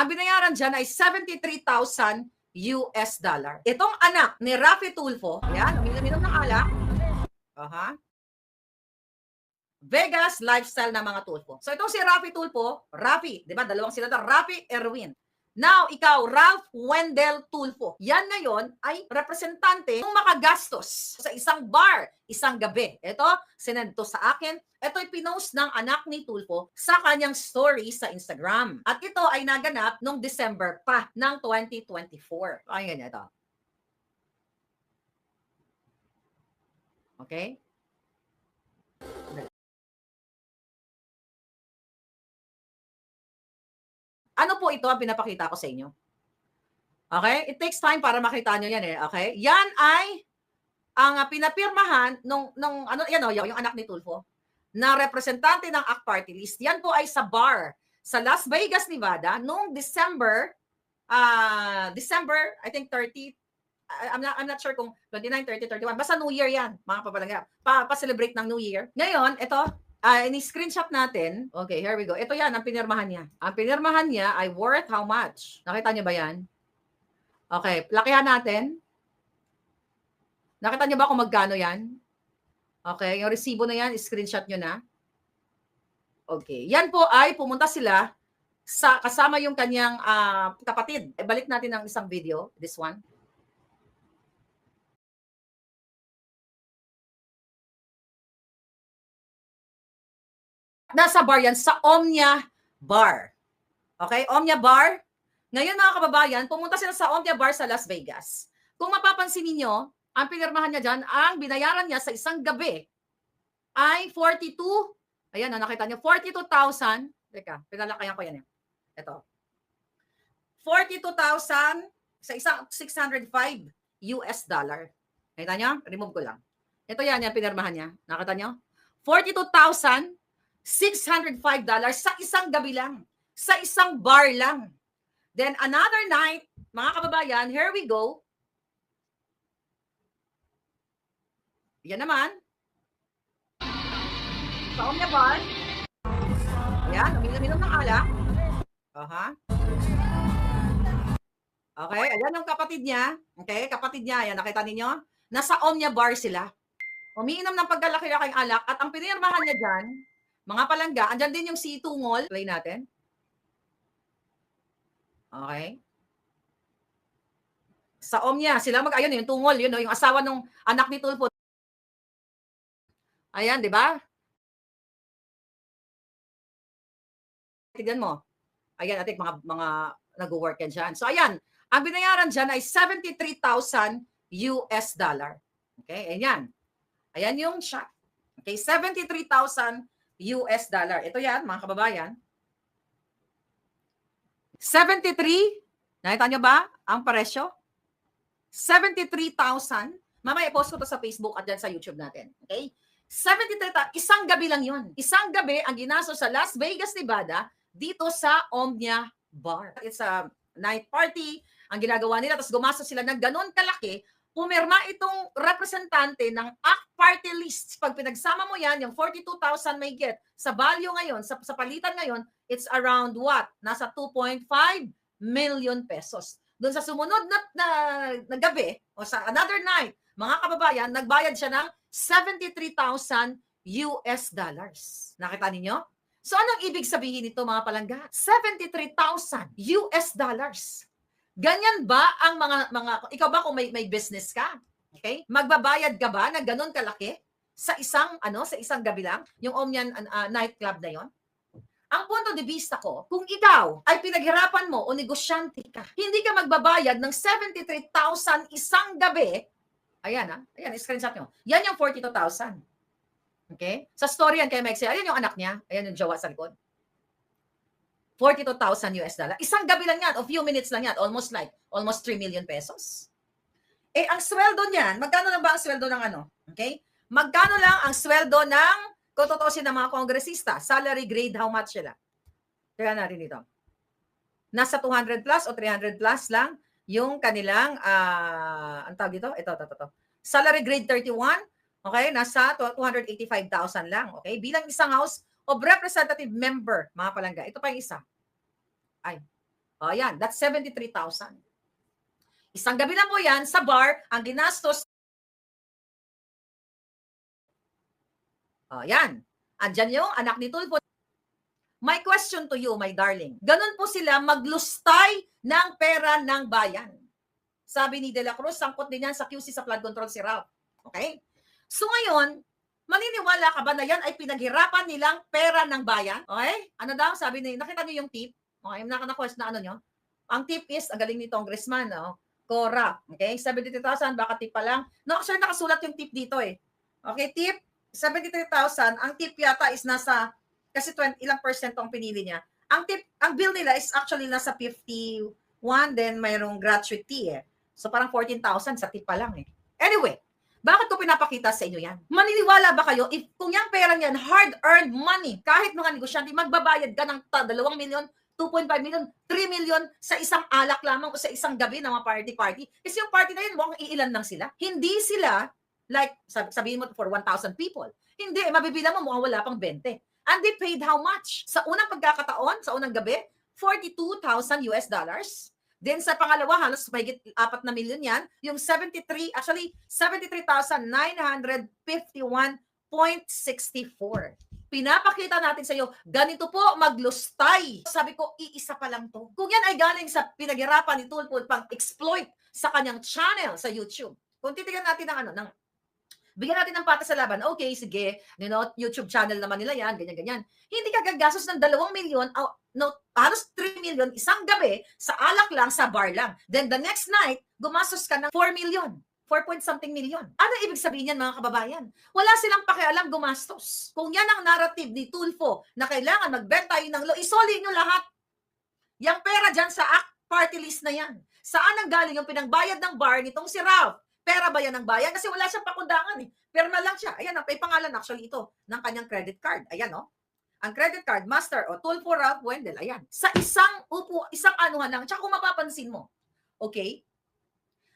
Ang binayaran dyan ay 73,000 US dollar. Itong anak ni Rafi Tulfo, yan, uminom ng alak. Aha. Vegas lifestyle ng mga Tulfo. So itong si Rafi Tulfo, Rafi, di ba? Dalawang sila na, Rafi Erwin. Now, ikaw, Ralph Wendell Tulfo. Yan ngayon ay representante ng makagastos sa isang bar, isang gabi. Ito, sinend to sa akin. Ito ay pinost ng anak ni Tulfo sa kanyang story sa Instagram. At ito ay naganap noong December pa ng 2024. Pakinggan niya ito. Okay? Ano po ito ang pinapakita ko sa inyo? Okay? It takes time para makita nyo yan eh. Okay? Yan ay ang pinapirmahan nung, nung ano, yan o, yung anak ni Tulfo, na representante ng ACT Party List. Yan po ay sa bar sa Las Vegas, Nevada, noong December, uh, December, I think 30, I'm not, I'm not sure kung 29, 30, 31. Basta New Year yan, mga papalangga. Pa, pa-celebrate ng New Year. Ngayon, ito, uh, ini-screenshot natin. Okay, here we go. Ito yan, ang pinirmahan niya. Ang pinirmahan niya ay worth how much? Nakita niyo ba yan? Okay, lakihan natin. Nakita niyo ba kung magkano yan? Okay, yung resibo na yan, screenshot nyo na. Okay, yan po ay pumunta sila sa kasama yung kanyang uh, kapatid. E, balik natin ang isang video, this one. Nasa bar yan, sa Omnia Bar. Okay, Omnia Bar. Ngayon mga kababayan, pumunta sila sa Omnia Bar sa Las Vegas. Kung mapapansin niyo, ang pinirmahan niya dyan, ang binayaran niya sa isang gabi ay 42, ayan, nakita niyo, 42,000, teka, pinalakayan ko yan. Eh. Ito. 42,000 sa isang 605 US dollar. Nakita niyo? Remove ko lang. Ito yan, yan pinirmahan niya. Nakita niyo? 42,000 $605 sa isang gabi lang. Sa isang bar lang. Then another night, mga kababayan, here we go. Yan naman. Sa Omnia Bar. Ayan, uminom ng alak. Aha. Okay, ayan yung kapatid niya. Okay, kapatid niya, ayan, nakita ninyo? Nasa Omnia Bar sila. Umiinom ng pagkalaki-laking alak at ang pinirmahan niya dyan, mga palangga, andyan din yung si Tungol. Play natin. Okay. Sa Omnia, sila mag, ayun, yung Tungol, yun, yung asawa ng anak ni Tulfo. Ayan, di ba? Tignan mo. Ayan, ating mga, mga nag-work yan dyan. So, ayan, ang binayaran dyan ay 73,000 US dollar. Okay, ayan. Ayan yung shot. Okay, 73,000 US dollar. Ito yan, mga kababayan. 73, nakita nyo ba ang presyo? 73,000. Mamaya post ko to sa Facebook at dyan sa YouTube natin. Okay? 73,000. Isang gabi lang yun. Isang gabi ang ginaso sa Las Vegas, Nevada dito sa Omnia Bar. It's a night party. Ang ginagawa nila, tapos gumastos sila ng ganon kalaki pumirma itong representante ng ACT party list. Pag pinagsama mo yan, yung 42,000 may get, sa value ngayon, sa, sa palitan ngayon, it's around what? Nasa 2.5 million pesos. Doon sa sumunod na, na, na gabi, o sa another night, mga kababayan, nagbayad siya ng 73,000 US dollars. Nakita ninyo? So anong ibig sabihin nito mga palangga? 73,000 US dollars. Ganyan ba ang mga mga ikaw ba kung may may business ka? Okay? Magbabayad ka ba ng ganun kalaki sa isang ano, sa isang gabi lang, yung Omnian uh, nightclub na 'yon? Ang punto de vista ko, kung ikaw ay pinaghirapan mo o negosyante ka, hindi ka magbabayad ng 73,000 isang gabi, ayan ha, ah, ayan, screenshot nyo. Yan yung 42,000. Okay? Sa story yan kay Mexi, ayan yung anak niya, ayan yung jowa sa likod. 42,000 US dollar. Isang gabi lang yan, o few minutes lang yan, almost like, almost 3 million pesos. Eh, ang sweldo niyan, magkano lang ba ang sweldo ng ano? Okay? Magkano lang ang sweldo ng, kung tutusin ng mga kongresista, salary grade, how much sila? Kaya natin dito. Nasa 200 plus o 300 plus lang yung kanilang, uh, ang tawag dito? Ito, ito, ito. Salary grade 31, okay? Nasa 285,000 lang, okay? Bilang isang house of representative member, mga palangga. Ito pa yung isa. Ay. O yan, that's 73,000. Isang gabi lang po yan sa bar, ang ginastos. O yan, andyan yung anak ni Tulfo. My question to you, my darling. Ganun po sila maglustay ng pera ng bayan. Sabi ni De La Cruz, sangkot din yan sa QC sa flood control si Ralph. Okay? So ngayon, maniniwala ka ba na yan ay pinaghirapan nilang pera ng bayan? Okay? Ano daw? Sabi ni, nakita niyo yung tip? Okay, nakana-quest na ano nyo? Ang tip is, ang galing ni congressman, no? Cora. Okay? 73,000, baka tip pa lang. No, actually, nakasulat yung tip dito eh. Okay, tip, 73,000. Ang tip yata is nasa, kasi 20, ilang percent ang pinili niya. Ang tip, ang bill nila is actually nasa 51, then mayroong gratuity eh. So parang 14,000 sa tip pa lang eh. Anyway, bakit ko pinapakita sa inyo yan? Maniniwala ba kayo if kung yung pera yan, hard-earned money, kahit mga negosyante, magbabayad ka ng 2 milyon, 2.5 million, 3 million sa isang alak lamang o sa isang gabi ng mga party-party. Kasi yung party na yun, mukhang iilan lang sila. Hindi sila, like, sab- sabihin mo for 1,000 people. Hindi, eh, mabibilang mo mukhang wala pang 20. And they paid how much? Sa unang pagkakataon, sa unang gabi, 42,000 US dollars. Then sa pangalawa, halos mahigit 4 na milyon yan. Yung 73, actually, 73,951.64. Pinapakita natin sa iyo, ganito po maglustay. Sabi ko, iisa pa lang to. Kung yan ay galing sa pinaghirapan ni Tulfo pang exploit sa kanyang channel sa YouTube. Kung titignan natin ng ano, ng bigyan natin ng patas sa laban. Okay, sige, you know, YouTube channel naman nila yan, ganyan-ganyan. Hindi ka gagastos ng 2 milyon, oh, no, halos 3 million isang gabi sa alak lang, sa bar lang. Then the next night, gumastos ka ng 4 million. 4 point something million. Ano ibig sabihin yan mga kababayan? Wala silang pakialam gumastos. Kung yan ang narrative ni Tulfo na kailangan magbenta tayo ng lo, isoli nyo lahat. Yang pera dyan sa act party list na yan. Saan ang galing yung pinangbayad ng bar nitong si Ralph? Pera ba yan ng bayan? Kasi wala siyang pakundangan eh. Perma lang siya. Ayan, ang may pangalan actually ito ng kanyang credit card. Ayan, oh. Ang credit card, master, o Tulfo Ralph Wendell. Ayan. Sa isang upo, isang anuhan lang. Tsaka kung mapapansin mo, okay,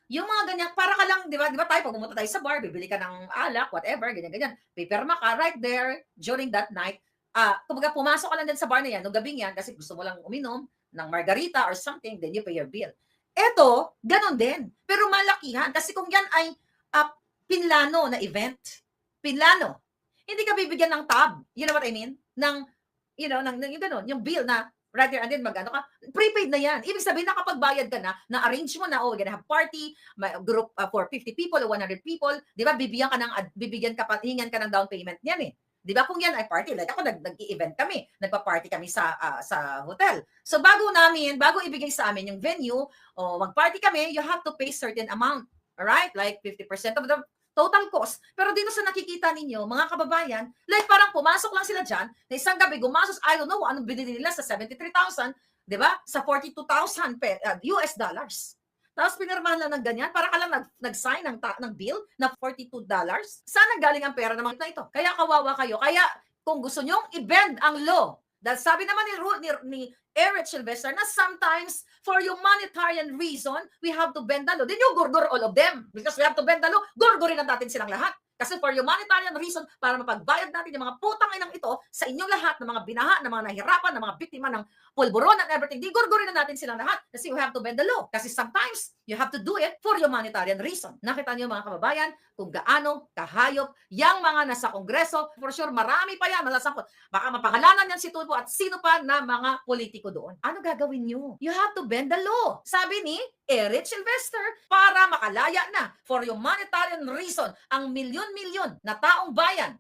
yung mga ganyan, para ka lang, di ba, di ba tayo, pag pumunta tayo sa bar, bibili ka ng alak, whatever, ganyan-ganyan. Paperma ka right there during that night. Ah, kumbaga pumasok ka lang din sa bar na yan, no gabing yan, kasi gusto mo lang uminom ng margarita or something, then you pay your bill. Eto, ganon din. Pero malakihan, kasi kung yan ay ah, pinlano na event, pinlano, hindi ka bibigyan ng tab. You know what I mean? Ng, you know, ng, ng yung ganon, yung bill na right there and then magano ka, prepaid na yan. Ibig sabihin, nakapagbayad ka na, na-arrange mo na, oh, we're gonna have party, may group uh, for 50 people or 100 people, di ba, bibigyan ka ng, bibigyan ka pa, hingan ka ng down payment niyan eh. Di ba kung yan ay party, like ako nag, nag-event kami, nagpa-party kami sa ah, sa hotel. So bago namin, bago ibigay sa amin yung venue, o mag-party kami, you have to pay certain amount. Alright? Like 50% of the total cost. Pero dito sa nakikita ninyo, mga kababayan, like parang pumasok lang sila dyan, na isang gabi gumasos, I don't know, anong binili nila sa 73,000, di ba? Sa 42,000 pe- uh, US dollars. Tapos pinirmahan lang ng ganyan, para ka lang nag, nag-sign ng, ta- ng bill na 42 dollars. Saan galing ang pera mga na ito? Kaya kawawa kayo. Kaya kung gusto nyong i-bend ang law, dahil sabi naman ni, ni, ni Eric Sylvester na sometimes for humanitarian reason, we have to bend the law. Then you gurgur all of them. Because we have to bend the law, gurgurin na natin silang lahat. Kasi for humanitarian reason, para mapagbayad natin yung mga putang inang ito sa inyong lahat ng mga binaha, ng mga nahirapan, ng mga biktima ng pulburon and everything, di gurgurin na natin silang lahat. Kasi we have to bend the law. Kasi sometimes, you have to do it for humanitarian reason. Nakita niyo mga kababayan, kung gaano kahayop yang mga nasa kongreso. For sure, marami pa yan, malasangkot. Baka mapangalanan yan si Tulfo at sino pa na mga politiko doon. Ano gagawin nyo? You have to bend the law. Sabi ni Eric Sylvester, para makalaya na for humanitarian reason ang milyon-milyon na taong bayan